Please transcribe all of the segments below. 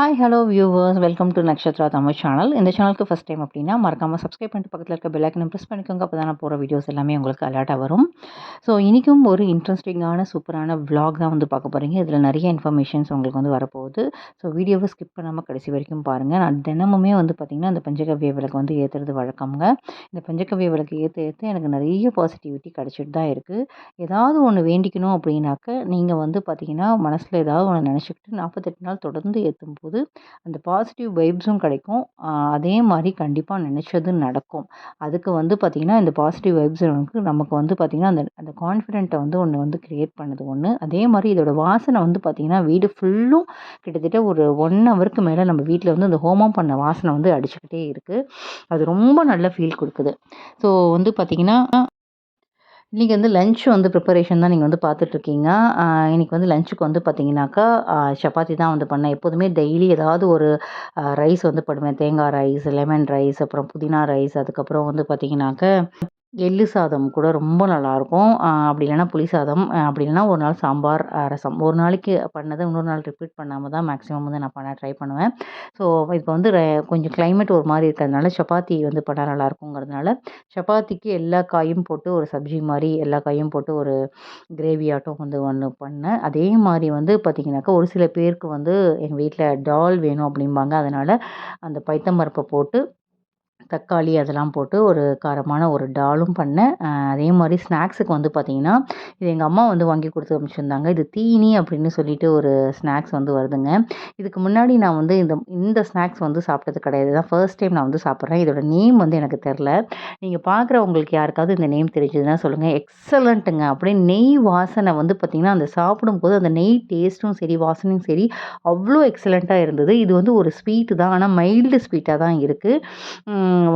Hi hello viewers welcome to Nakshatra Tamil channel இந்த சேனலுக்கு first time அப்படின்னா மறக்காமல் சப்ஸ்கிரைப் பண்ணிட்டு பக்கத்தில் இருக்க பெல்லைக்கனை ப்ரெஸ் பண்ணிக்கோங்க. அப்போ தான் போகிற வீடியோஸ் எல்லாமே உங்களுக்கு அலர்ட்டாக வரும். ஸோ இன்றைக்கும் ஒரு இன்ட்ரெஸ்டிங்கான சூப்பரான vlog தான் வந்து பார்க்க போகிறீங்க இதில் நிறைய இன்ஃபர்மேஷன்ஸ் உங்களுக்கு வந்து வரப்போகுது. ஸோ வீடியோவை ஸ்கிப் பண்ணாமல் கடைசி வரைக்கும் பாருங்கள் நான் தினமுமே வந்து பார்த்திங்கன்னா இந்த பஞ்சகவ்ய விளக்கு வந்து ஏற்றுறது வழக்கம்ங்க. இந்த பஞ்சகவ்ய விளக்கு ஏற்ற ஏற்ற எனக்கு நிறைய பாசிட்டிவிட்டி கிடச்சிட்டு தான் இருக்குது ஏதாவது ஒன்று வேண்டிக்கணும் அப்படின்னாக்க நீங்கள் வந்து பார்த்தீங்கன்னா மனசில் ஏதாவது ஒன்று நினச்சிக்கிட்டு நாற்பத்தெட்டு நாள் தொடர்ந்து ஏற்றும் போது அந்த பாசிட்டிவ் வைப்ஸும் கிடைக்கும். அதே மாதிரி கண்டிப்பாக நினச்சது நடக்கும். அதுக்கு வந்து பார்த்திங்கன்னா இந்த பாசிட்டிவ் வைப்ஸ் நமக்கு நமக்கு வந்து பார்த்திங்கன்னா அந்த அந்த கான்ஃபிடென்ட்டை வந்து ஒன்று வந்து க்ரியேட் பண்ணுது ஒன்று அதே மாதிரி இதோட வாசனை வந்து பார்த்திங்கன்னா வீடு ஃபுல்லும் கிட்டத்தட்ட ஒரு ஒன் ஹவருக்கு மேலே நம்ம வீட்டில் வந்து அந்த ஹோமம் பண்ண வாசனை வந்து அடிச்சுக்கிட்டே இருக்குது அது ரொம்ப நல்ல ஃபீல் கொடுக்குது. ஸோ வந்து பார்த்திங்கன்னா இன்றைக்கி வந்து லஞ்ச் வந்து ப்ரிப்பரேஷன் தான் நீங்கள் வந்து பார்த்துட்ருக்கீங்க. இன்றைக்கி வந்து லஞ்சுக்கு வந்து பார்த்தீங்கன்னாக்கா சப்பாத்தி தான் வந்து பண்ணேன். எப்போதுமே டெய்லி ஏதாவது ஒரு ரைஸ் வந்து பண்ணுவேன் தேங்காய் ரைஸ் லெமன் ரைஸ் அப்புறம் புதினா ரைஸ் அதுக்கப்புறம் வந்து பார்த்தீங்கன்னாக்க எள்ளு சாதம் கூட ரொம்ப நல்லாயிருக்கும். அப்படி இல்லைன்னா புளி சாதம் அப்படி இல்லைன்னா ஒரு நாள் சாம்பார் ரசம். ஒரு நாளைக்கு பண்ணதை இன்னொரு நாள் ரிப்பீட் பண்ணாமல் தான் மேக்ஸிமம் வந்து நான் பண்ண ட்ரை பண்ணுவேன். ஸோ இப்போ வந்து கொஞ்சம் கிளைமேட் ஒரு மாதிரி இருக்கிறதுனால சப்பாத்தி வந்து பண்ணால் நல்லாயிருக்குங்கிறதுனால சப்பாத்திக்கு எல்லா காயும் போட்டு ஒரு சப்ஜி மாதிரி எல்லா காயும் போட்டு ஒரு கிரேவி ஆட்டம் வந்து ஒன்று பண்ணேன். அதே மாதிரி வந்து பார்த்திங்கனாக்கா ஒரு சில பேருக்கு வந்து எங்கள் வீட்டில் டால் வேணும் அப்படிம்பாங்க. அதனால் அந்த பைத்தம் பருப்பை போட்டு தக்காளி அதெல்லாம் போட்டு ஒரு காரமான ஒரு டாலும் பண்ணேன். அதே மாதிரி ஸ்நாக்ஸுக்கு வந்து பார்த்திங்கன்னா இது எங்கள் அம்மா வந்து வாங்கி கொடுத்து அனுப்பிச்சிருந்தாங்க. இது தீனி அப்படின்னு சொல்லிட்டு ஒரு ஸ்நாக்ஸ் வந்து வருதுங்க. இதுக்கு முன்னாடி நான் வந்து இந்த இந்த ஸ்நாக்ஸ் வந்து சாப்பிட்டது கிடையாது. தான் ஃபர்ஸ்ட் டைம் நான் வந்து சாப்பிட்றேன். இதோட நேம் வந்து எனக்கு தெரில நீங்கள் பார்க்குறவங்களுக்கு யாருக்காவது இந்த நேம் தெரிஞ்சதுன்னா சொல்லுங்கள் எக்ஸலண்ட்டுங்க அப்படியே நெய் வாசனை வந்து பார்த்திங்கன்னா அந்த சாப்பிடும்போது அந்த நெய் டேஸ்ட்டும் சரி வாசனையும் சரி அவ்வளோ எக்ஸலண்ட்டாக இருந்தது. இது வந்து ஒரு ஸ்வீட்டு தான். ஆனால் மைல்டு ஸ்வீட்டாக தான் இருக்குது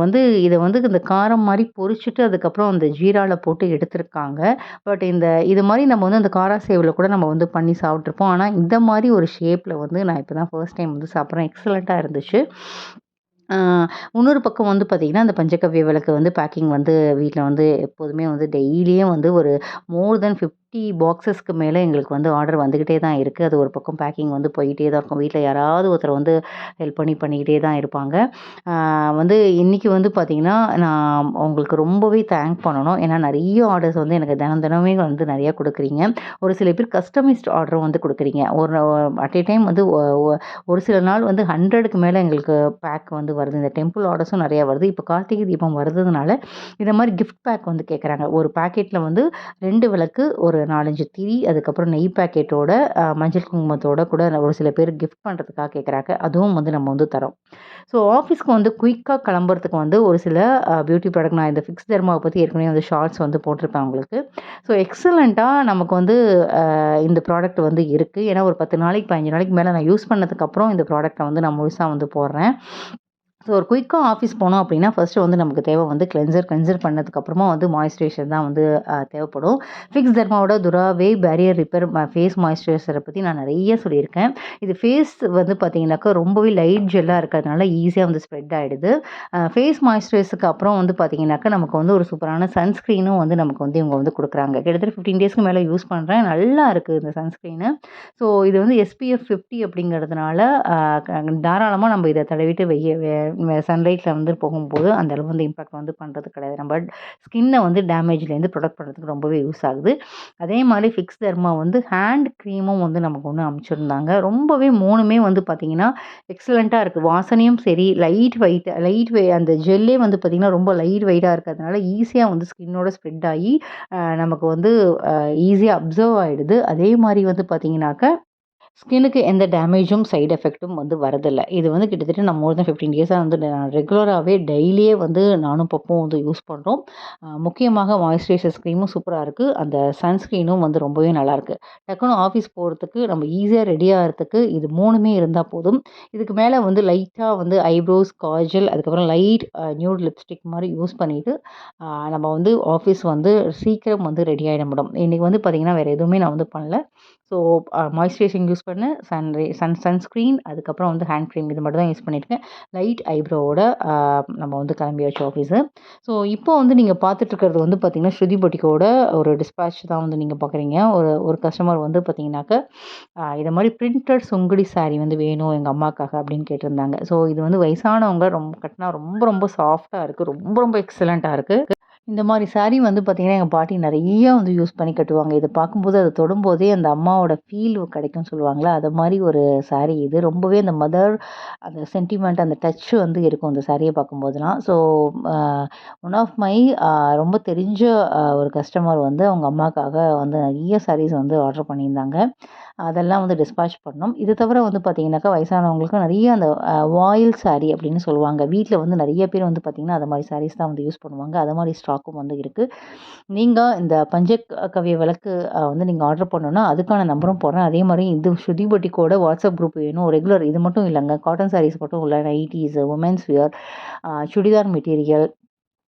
வந்து இதை வந்து இந்த காரம் மாதிரி பொரிச்சிட்டு அதுக்கப்புறம் அந்த ஜீராவில் போட்டு எடுத்திருக்காங்க. பட் இந்த இது மாதிரி நம்ம வந்து அந்த காரா சேவில் கூட நம்ம வந்து பண்ணி சாப்பிட்ருப்போம் ஆனால் இந்த மாதிரி ஒரு ஷேப்பில் வந்து நான் இப்போ தான் ஃபர்ஸ்ட் டைம் வந்து சாப்பிட்றேன். எக்ஸலண்ட்டாக இருந்துச்சு. இன்னொரு பக்கம் வந்து பார்த்திங்கன்னா அந்த பஞ்சகவ்ய விளக்கு வந்து பேக்கிங் வந்து வீட்டில் வந்து எப்போதுமே வந்து டெய்லியும் வந்து ஒரு மோர் தென் ஃபிஃப்டி பாக்ஸஸ்க்கு மேலே எங்களுக்கு வந்து ஆர்டர் வந்துக்கிட்டே தான் இருக்குது அது ஒரு பக்கம் பேக்கிங் வந்து போயிட்டே தான் இருக்கும். வீட்டில் யாராவது ஒருத்தர் வந்து ஹெல்ப் பண்ணி பண்ணிக்கிட்டே தான் இருப்பாங்க. வந்து இன்றைக்கி வந்து பார்த்திங்கன்னா நான் உங்களுக்கு ரொம்பவே தேங்க் பண்ணணும். ஏன்னா நிறைய ஆர்டர்ஸ் வந்து எனக்கு தினம் தினமே வந்து நிறையா கொடுக்குறீங்க. ஒரு சில பேர் கஸ்டமைஸ்ட் ஆர்டரும் வந்து கொடுக்குறீங்க. ஒரு அட் ஏ டைம் வந்து ஒரு சில நாள் வந்து ஹண்ட்ரடுக்கு மேலே எங்களுக்கு பேக் வந்து வருது. இந்த டெம்பிள் ஆர்டர்ஸும் நிறையா வருது. இப்போ கார்த்திகை தீபம் வருதுனால இந்த மாதிரி கிஃப்ட் பேக் வந்து கேட்குறாங்க ஒரு பேக்கெட்டில் வந்து ரெண்டு விளக்கு ஒரு நாலஞ்சு திரி அதுக்கப்புறம் நெய் பேக்கெட்டோட மஞ்சள் குங்குமத்தோட கூட ஒரு சில பேர் கிஃப்ட் பண்ணுறதுக்காக கேட்குறாங்க அதுவும் வந்து நம்ம வந்து தரோம். ஸோ ஆஃபீஸ்க்கு வந்து குயிக்காக கிளம்புறதுக்கு வந்து ஒரு சில பியூட்டி ப்ராடக்ட் நான் இந்த ஃபிக்ஸ் தர்மாவை பற்றி ஏற்கனவே வந்து ஷார்ட்ஸ் வந்து போட்டிருப்பேன் உங்களுக்கு. ஸோ எக்ஸலண்ட்டாக நமக்கு வந்து இந்த ப்ராடக்ட் வந்து இருக்குது ஏன்னா ஒரு பத்து நாளைக்கு பதினஞ்சு நாளைக்கு மேலே நான் யூஸ் பண்ணதுக்கப்புறம் இந்த ப்ராடக்ட்டை வந்து நான் முழுசாக வந்து போடுறேன். ஸோ ஒரு குயிக்காக ஆஃபீஸ் போனோம் அப்படின்னா ஃபஸ்ட்டு வந்து நமக்கு தேவை வந்து கிளென்சர் கிளென்சர் பண்ணதுக்கப்புறமா வந்து மாய்ஸ்சரைசர் தான் வந்து தேவைப்படும். ஃபிக்ஸ் தர்மாவோட துராவே பேரியர் ரிப்பேர் ஃபேஸ் மாய்ஸ்சரைசரை பற்றி நான் நிறைய சொல்லியிருக்கேன். இது ஃபேஸ் வந்து பார்த்தீங்கன்னாக்கா ரொம்பவே லைட் ஜெல்லாக இருக்கிறதுனால ஈஸியாக வந்து ஸ்ப்ரெட் ஆகிடுது ஃபேஸ் மாய்ஸ்சரைசருக்கு அப்புறம் வந்து பார்த்திங்கனாக்கா நமக்கு வந்து ஒரு சூப்பரான சன்ஸ்க்ரீனும் வந்து நமக்கு வந்து இவங்க வந்து கொடுக்குறாங்க. கிட்டத்தட்ட ஃபிஃப்டீன் டேஸ்க்கு மேலே யூஸ் பண்ணுறேன் நல்லா இருக்குது இந்த சன்ஸ்க்ரீனு ஸோ இது வந்து எஸ்பிஎஃப் ஃபிஃப்டி அப்படிங்கிறதுனால தாராளமாக நம்ம இதை தடவிட்டு வெய்ய சன்லைட்டில் வந்து போகும்போது அந்த அளவு வந்து இம்பாக்ட் வந்து பண்ணுறது கிடையாது. நம்ம ஸ்கின்னை வந்து டேமேஜ்லேருந்து ப்ரொடெக்ட் பண்ணுறதுக்கு ரொம்பவே யூஸ் ஆகுது. அதே மாதிரி ஃபிக்ஸ் தர்மா வந்து ஹேண்ட் க்ரீமும் வந்து நமக்கு ஒன்று அமைச்சிருந்தாங்க. ரொம்பவே மூணுமே வந்து பார்த்திங்கன்னா எக்ஸலண்ட்டாக இருக்குது வாசனையும் சரி லைட் வெயிட் லைட் வெய் அந்த ஜெல்லே வந்து பார்த்திங்கன்னா ரொம்ப லைட் வெயிட்டாக இருக்கிறதுனால ஈஸியாக வந்து ஸ்கின்னோட ஸ்ப்ரெட் ஆகி நமக்கு வந்து ஈஸியாக அப்சர்வ் ஆகிடுது அதே மாதிரி வந்து பார்த்திங்கனாக்கா ஸ்கின்னுக்கு எந்த டேமேஜும் சைடு எஃபெக்ட்டும் வந்து வரதில்லை. இது வந்து கிட்டத்தட்ட நான் மோர் தென் ஃபிஃப்டீன் டேஸாக வந்து நான் ரெகுலராகவே டெய்லியே வந்து நானும் பப்பும் வந்து யூஸ் பண்ணுறோம் முக்கியமாக மாய்ஸ்சரைசர் ஸ்க்ரீமும் சூப்பராக இருக்குது அந்த சன்ஸ்க்ரீனும் வந்து ரொம்பவே நல்லாயிருக்கு டக்குன்னு ஆஃபீஸ் போகிறதுக்கு நம்ம ஈஸியாக ரெடி ஆகிறதுக்கு இது மூணுமே இருந்தால் போதும். இதுக்கு மேலே வந்து லைட்டாக வந்து ஐப்ரோஸ் காஜல் அதுக்கப்புறம் லைட் நியூட் லிப்ஸ்டிக் மாதிரி யூஸ் பண்ணிவிட்டு நம்ம வந்து ஆஃபீஸ் வந்து சீக்கிரம் வந்து ரெடி ஆகிட முடியும். இன்றைக்கி வந்து பார்த்திங்கன்னா வேறு எதுவுமே நான் வந்து பண்ணல. ஸோ மாய்ஸ்சரைசிங் யூஸ் பண்ண. Sunray sun sunscreen. அதுக்கப்புறம் வந்து ஹேண்ட் க்ரீம் இது மட்டும் தான் யூஸ் பண்ணியிருக்கேன். லைட் ஐப்ரோவோட நம்ம வந்து கிளம்பியாச்சு ஆஃபீஸு. ஸோ இப்போ வந்து நீங்கள் பார்த்துட்ருக்கிறது வந்து பார்த்திங்கன்னா ஸ்ருதி பொட்டிக்கோட ஒரு டிஸ்பேட்ச் தான் வந்து நீங்கள் பார்க்குறீங்க. ஒரு ஒரு கஸ்டமர் வந்து பார்த்தீங்கன்னாக்க இதை மாதிரி பிரிண்டட் சுங்குடி சாரீ வந்து வேணும் எங்கள் அம்மாக்காக அப்படின்னு கேட்டிருந்தாங்க. ஸோ இது வந்து வயசானவங்க ரொம்ப கட்டினா ரொம்ப ரொம்ப சாஃப்டாக இருக்குது ரொம்ப ரொம்ப எக்ஸலண்ட்டாக இருக்குது இந்த மாதிரி சாரீ வந்து பார்த்திங்கன்னா எங்கள் பாட்டி நிறைய வந்து யூஸ் பண்ணி கட்டுவாங்க. இதை பார்க்கும்போது அதை தொடும்போதே அந்த அம்மாவோட ஃபீல் கிடைக்கும்னு சொல்லுவாங்களா? அது மாதிரி ஒரு சாரீ இது. ரொம்பவே அந்த மதர் அந்த சென்டிமெண்ட் அந்த டச் வந்து இருக்கும் அந்த சாரியை பார்க்கும்போதுலாம் ஸோ ஒன் ஆஃப் மை ரொம்ப தெரிஞ்ச ஒரு கஸ்டமர் வந்து அவங்க அம்மாக்காக வந்து நிறைய சாரீஸ் வந்து ஆர்டர் பண்ணியிருந்தாங்க. அதெல்லாம் வந்து டிஸ்பாச் பண்ணோம் இது தவிர வந்து பார்த்திங்கனாக்கா வயசானவங்களுக்கு நிறைய அந்த வாயில் saree அப்படின்னு சொல்லுவாங்க. வீட்டில் வந்து நிறைய பேர் வந்து பார்த்திங்கன்னா அது மாதிரி சாரீஸ் தான் வந்து யூஸ் பண்ணுவாங்க. அது மாதிரி ஸ்டாக்கும் வந்து இருக்குது நீங்கள் இந்த பஞ்சகவிய விளக்கு வந்து நீங்கள் ஆர்டர் பண்ணணும்னா அதுக்கான நம்பரும் போடுறேன். அதே மாதிரி இது ஸ்ருதி பொட்டிக்கோட வாட்ஸ்அப் குரூப் வேணும். ரெகுலர் இது மட்டும் இல்லைங்க. காட்டன் சாரீஸ் மட்டும் இல்லை nighties women's wear churidar material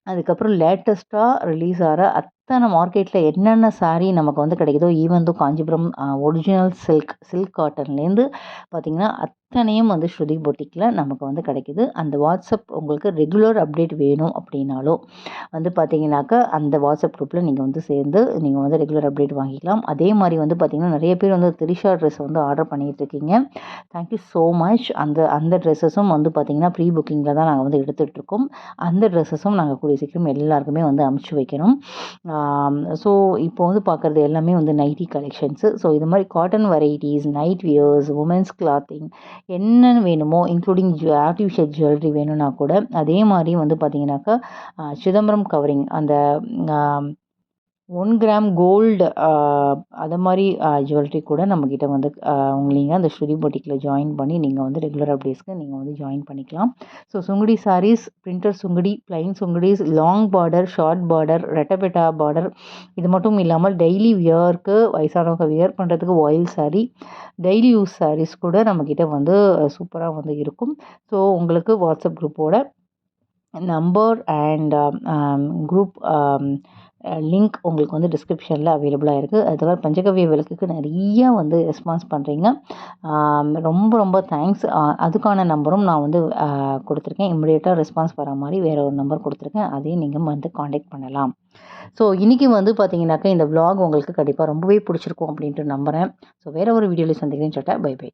அதுக்கப்புறம் லேட்டஸ்ட்டாக ரிலீஸ் ஆகிற அத்தனை மார்க்கெட்டில் என்னென்ன சாரீ நமக்கு வந்து கிடைக்குதோ even though Kanchipuram original silk silk காட்டன்லேருந்து பார்த்திங்கன்னா அத்தனையும் வந்து ஸ்ருதி பொட்டிக்கில் நமக்கு வந்து கிடைக்குது. அந்த வாட்ஸ்அப் உங்களுக்கு ரெகுலர் அப்டேட் வேணும் அப்படின்னாலும் வந்து பார்த்தீங்கன்னாக்கா அந்த வாட்ஸ்அப் குரூப்பில் நீங்கள் வந்து சேர்ந்து நீங்கள் வந்து ரெகுலர் அப்டேட் வாங்கிக்கலாம். அதே மாதிரி வந்து பார்த்திங்கன்னா நிறைய பேர் வந்து திரிஷா ட்ரெஸ் வந்து ஆர்டர் பண்ணிகிட்டு இருக்கீங்க தேங்க்யூ ஸோ மச் அந்த அந்த ட்ரெஸ்ஸஸும் வந்து பார்த்திங்கன்னா ப்ரீ புக்கிங்கில் தான் நாங்கள் வந்து எடுத்துகிட்ருக்கோம். அந்த ட்ரெஸ்ஸஸும் நாங்கள் கூடிய சீக்கிரம் எல்லாருக்குமே வந்து அமுச்சு வைக்கணும். ஸோ இப்போ வந்து பார்க்குறது எல்லாமே வந்து நைட்டி கலெக்ஷன்ஸு ஸோ இது மாதிரி cotton varieties night wears women's clothing என்னென்ன வேணுமோ இன்க்ளூடிங் ஜு ஆர்டிஃபிஷியல் ஜுவல்லரி வேணும்னா கூட அதே மாதிரி வந்து பார்த்தீங்கன்னாக்கா சிதம்பரம் கவரிங் அந்த ஒன் கிராம் கோல்டு அது மாதிரி ஜுவல்லரி கூட நம்மக்கிட்ட வந்து நீங்கள் அந்த ஸ்ருதி பொட்டிக்கில் ஜாயின் பண்ணி நீங்கள் வந்து ரெகுலர் அப்டேஸ்க்கு நீங்கள் வந்து ஜாயின் பண்ணிக்கலாம். So Sungudi saris printer Sungudi plain Sungudis long border short border ரெட்டபெட்டா border இது மட்டும் இல்லாமல் டெய்லி வியர்க்கு வயசானவங்க வியர் பண்ணுறதுக்கு oil sari daily use saris கூட நம்மக்கிட்ட வந்து சூப்பராக வந்து இருக்கும். ஸோ உங்களுக்கு வாட்ஸ்அப் குரூப்போட நம்பர் அண்ட் குரூப் லிங்க் உங்களுக்கு வந்து டிஸ்கிரிப்ஷனில் அவைலபிளாக இருக்குது அது தவிர பஞ்சகவிய விளக்குக்கு நிறையா வந்து ரெஸ்பான்ஸ் பண்ணுறீங்க ரொம்ப ரொம்ப தேங்க்ஸ் அதுக்கான நம்பரும் நான் வந்து கொடுத்துருக்கேன். இம்மிடியேட்டாக ரெஸ்பான்ஸ் வர மாதிரி வேறு ஒரு நம்பர் கொடுத்துருக்கேன். அதையும் நீங்கள் வந்து காண்டாக்ட் பண்ணலாம். ஸோ இன்றைக்கி வந்து பார்த்தீங்கன்னாக்கா இந்த vlog உங்களுக்கு கண்டிப்பாக ரொம்பவே பிடிச்சிருக்கும் அப்படின்ட்டு நம்புகிறேன் ஸோ வேறு ஒரு வீடியோவில் சந்திக்கிறேன்னு சொல்லிட்டேன் பை பை